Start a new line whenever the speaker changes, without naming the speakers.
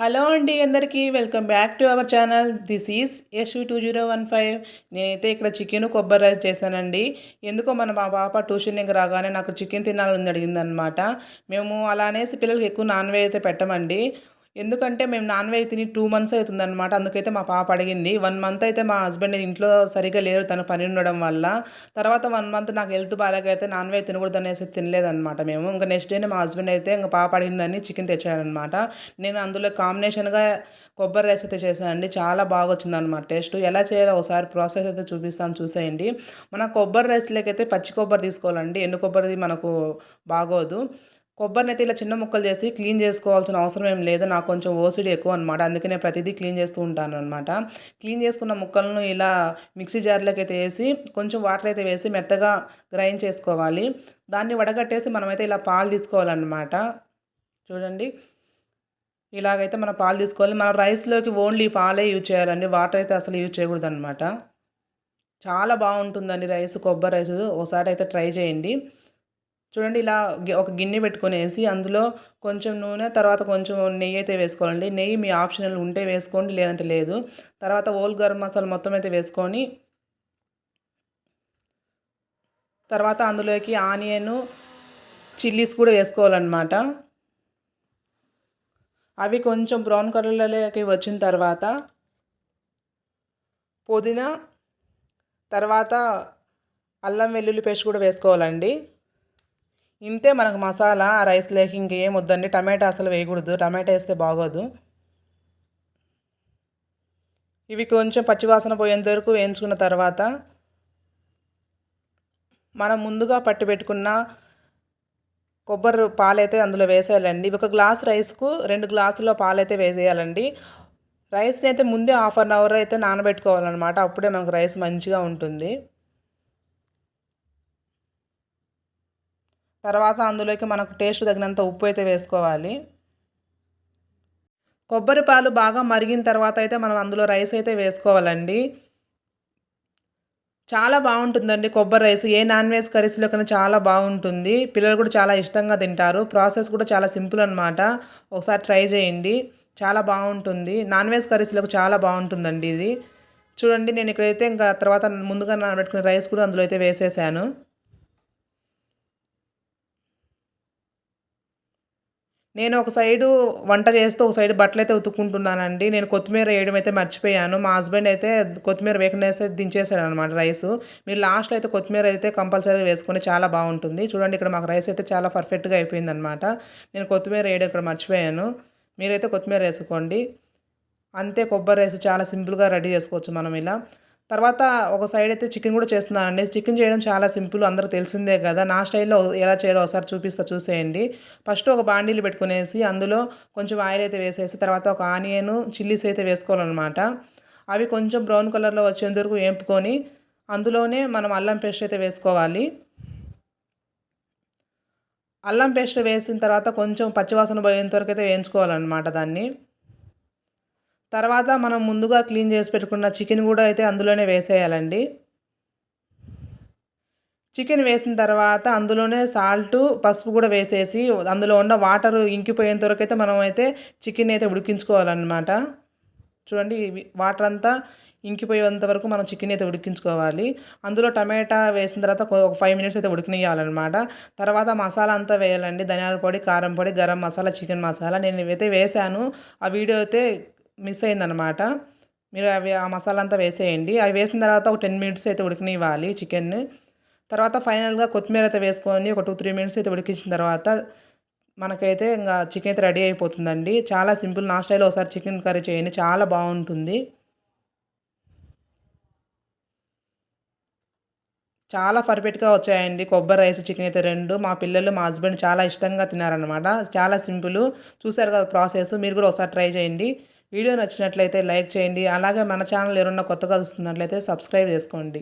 Hello అండి అందరికీ welcome back to our channel. This is SV two zero one five. నేనైతే ఇక్కడ chicken కొబ్బరి రైస్ చేశానండి. ఎందుకో మన మా పాప ట్యూషన్ దగ్గర రాగానే నాకు చికెన్ తినాలని అడిగిందనమాట. మేము అలా అనేసి పిల్లలకి ఎక్కువ నాన్ వెజ్ అయితే పెట్టమండి. ఎందుకంటే మేము నాన్ వెజ్ తిని టూ మంత్స్ అవుతుందన్నమాట. అందుకైతే మా పాప అడిగింది. వన్ మంత్ అయితే మా హస్బెండ్ ఇంట్లో సరిగ్గా లేరు. తను పని ఉండడం వల్ల తర్వాత వన్ మంత్ నాకు హెల్త్ బాగాలేకైతే నాన్ వెజ్ తినకూడదు అనేసి తినలేదనమాట మేము. ఇంకా నెక్స్ట్ డేనే మా హస్బెండ్ అయితే ఇంకా పాప అడిగిందని చికెన్ తెచ్చాడనమాట నేను అందులో కాంబినేషన్గా కొబ్బరి రైస్ అయితే చేశానండి. చాలా బాగా వచ్చిందనమాట టేస్ట్. ఎలా చేయాలో ఒకసారి ప్రాసెస్ అయితే చూపిస్తాను. చూసేయండి. మన కొబ్బరి రైస్లోకి అయితే పచ్చి కొబ్బరి తీసుకోవాలండి. ఎండు కొబ్బరిది మనకు బాగోదు. కొబ్బరిని అయితే ఇలా చిన్న ముక్కలు చేసి క్లీన్ చేసుకోవాల్సిన అవసరం ఏం లేదు. నాకు కొంచెం ఓసిడి ఎక్కువ అనమాట అందుకే నేను ప్రతిదీ క్లీన్ చేస్తూ ఉంటాను అనమాట క్లీన్ చేసుకున్న ముక్కలను ఇలా మిక్సీ జార్లోకి అయితే వేసి కొంచెం వాటర్ అయితే వేసి మెత్తగా గ్రైండ్ చేసుకోవాలి. దాన్ని వడగట్టేసి మనమైతే ఇలా పాలు తీసుకోవాలన్నమాట. చూడండి. ఇలాగైతే మనం పాలు తీసుకోవాలి. మనం రైస్లోకి ఓన్లీ పాలే యూజ్ చేయాలండి. వాటర్ అయితే అసలు యూజ్ చేయకూడదు అనమాట చాలా బాగుంటుందండి రైస్ కొబ్బరి రైస్. ఒకసారి అయితే ట్రై చేయండి. చూడండి ఇలా ఒక గిన్నె పెట్టుకునేసి అందులో కొంచెం నూనె తర్వాత కొంచెం నెయ్యి అయితే వేసుకోవాలండి. నెయ్యి మీ ఆప్షనల్ ఉంటే వేసుకోండి లేదంటే లేదు. తర్వాత ఓల్ గరం మసాలా మొత్తం అయితే వేసుకొని తర్వాత అందులోకి ఆనియన్ చిల్లీస్ కూడా వేసుకోవాలన్నమాట. అవి కొంచెం బ్రౌన్ కలర్లోకి వచ్చిన తర్వాత పుదీనా తర్వాత అల్లం వెల్లుల్లి పేస్ట్ కూడా వేసుకోవాలండి. ఇంతే మనకు మసాలా ఆ రైస్లోకి ఇంకేం వద్దండి. టమాటా అసలు వేయకూడదు. టమాటా వేస్తే బాగోదు. ఇవి కొంచెం పచ్చివాసన పోయేంత వరకు వేయించుకున్న తర్వాత మనం ముందుగా పట్టి పెట్టుకున్న కొబ్బరి పాలైతే అందులో వేసేయాలండి. ఒక గ్లాస్ రైస్కు రెండు గ్లాసుల పాలైతే వేసేయాలండి. రైస్ని అయితే ముందే హాఫ్ అన్ అవర్ అయితే నానబెట్టుకోవాలన్నమాట. అప్పుడే మనకు రైస్ మంచిగా ఉంటుంది. తర్వాత అందులోకి మనకు టేస్ట్ తగినంత ఉప్పు అయితే వేసుకోవాలి. కొబ్బరి పాలు బాగా మరిగిన తర్వాత అయితే మనం అందులో రైస్ అయితే వేసుకోవాలండి. చాలా బాగుంటుందండి కొబ్బరి రైస్. ఏ నాన్ వెజ్ కర్రీస్లో కన్నా చాలా బాగుంటుంది. పిల్లలు కూడా చాలా ఇష్టంగా తింటారు. ప్రాసెస్ కూడా చాలా సింపుల్ అనమాట ఒకసారి ట్రై చేయండి. చాలా బాగుంటుంది. నాన్ వెజ్ కర్రీస్లోకి చాలా బాగుంటుందండి ఇది. చూడండి నేను ఇక్కడైతే ఇంకా తర్వాత ముందుగా నానబెట్టుకున్న రైస్ కూడా అందులో అయితే వేసేసాను. నేను ఒక సైడు వంట చేస్తూ ఒక సైడు బట్టలు అయితే ఉతుక్కుంటున్నానండి. నేను కొత్తిమీర వేయడం అయితే మర్చిపోయాను. మా హస్బెండ్ అయితే కొత్తిమీర వేయకుండా దించేసాడు అనమాట రైస్. మీరు లాస్ట్లో అయితే కొత్తిమీర అయితే కంపల్సరీ వేసుకుని చాలా బాగుంటుంది. చూడండి ఇక్కడ మాకు రైస్ అయితే చాలా పర్ఫెక్ట్గా అయిపోయింది అనమాట నేను కొత్తిమీర వేయడం ఇక్కడ మర్చిపోయాను. మీరైతే కొత్తిమీర వేసుకోండి. అంతే కొబ్బరి రైస్ చాలా సింపుల్గా రెడీ చేసుకోవచ్చు మనం ఇలా. తర్వాత ఒక సైడ్ అయితే చికెన్ కూడా చేస్తున్నానండి చికెన్ చేయడం చాలా సింపుల్ అందరూ తెలిసిందే కదా. నా స్టైల్లో ఎలా చేయాలో ఒకసారి చూపిస్తా చూసేయండి. ఫస్ట్ ఒక బాండీలు పెట్టుకునేసి అందులో కొంచెం ఆయిల్ అయితే వేసేసి తర్వాత ఒక ఆనియన్ చిల్లీస్ అయితే వేసుకోవాలన్నమాట. అవి కొంచెం బ్రౌన్ కలర్లో వచ్చేందుకు వేపుకొని అందులోనే మనం అల్లం పేస్ట్ అయితే వేసుకోవాలి. అల్లం పేస్ట్ వేసిన తర్వాత కొంచెం పచ్చివాసన పోయేంత వరకు అయితే వేయించుకోవాలన్నమాట దాన్ని. తర్వాత మనం ముందుగా క్లీన్ చేసి పెట్టుకున్న చికెన్ కూడా అయితే అందులోనే వేసేయాలండి. చికెన్ వేసిన తర్వాత అందులోనే సాల్ట్ పసుపు కూడా వేసేసి అందులో ఉన్న వాటర్ ఇంకిపోయేంత వరకు అయితే మనం అయితే చికెన్ అయితే ఉడికించుకోవాలన్నమాట. చూడండి వాటర్ అంతా ఇంకిపోయేంత వరకు మనం చికెన్ అయితే ఉడికించుకోవాలి. అందులో టమాటా వేసిన తర్వాత ఒక ఫైవ్ మినిట్స్ అయితే ఉడికినియాలన్నమాట తర్వాత మసాలా అంతా వేయాలండి. ధనియాల పొడి కారం పొడి గరం మసాలా చికెన్ మసాలా. నేను అయితే వేసాను. ఆ వీడియో అయితే మిస్ అయిందనమాట మీరు అవి ఆ మసాలా అంతా వేసేయండి. అవి వేసిన తర్వాత ఒక టెన్ మినిట్స్ అయితే ఉడికినివ్వాలి చికెన్. తర్వాత ఫైనల్గా కొత్తిమీర అయితే వేసుకొని ఒక టూ త్రీ మినిట్స్ అయితే ఉడికించిన తర్వాత మనకైతే ఇంకా చికెన్ అయితే రెడీ అయిపోతుందండి. చాలా సింపుల్ నా స్టైల్లో ఒకసారి చికెన్ కర్రీ చేయండి. చాలా బాగుంటుంది. చాలా పర్ఫెక్ట్గా వచ్చాయండి. కొబ్బరి రైస్ చికెన్ అయితే రెండు. మా పిల్లలు మా హస్బెండ్ చాలా ఇష్టంగా తినారనమాట చాలా సింపుల్. చూసారు కదా ప్రాసెస్. మీరు కూడా ఒకసారి ట్రై చేయండి. వీడియో నచ్చినట్లయితే లైక్ చేయండి. అలాగే మన ఛానల్ ఎవరన్నా కొత్తగా చూస్తున్నట్లయితే సబ్స్క్రైబ్ చేసుకోండి.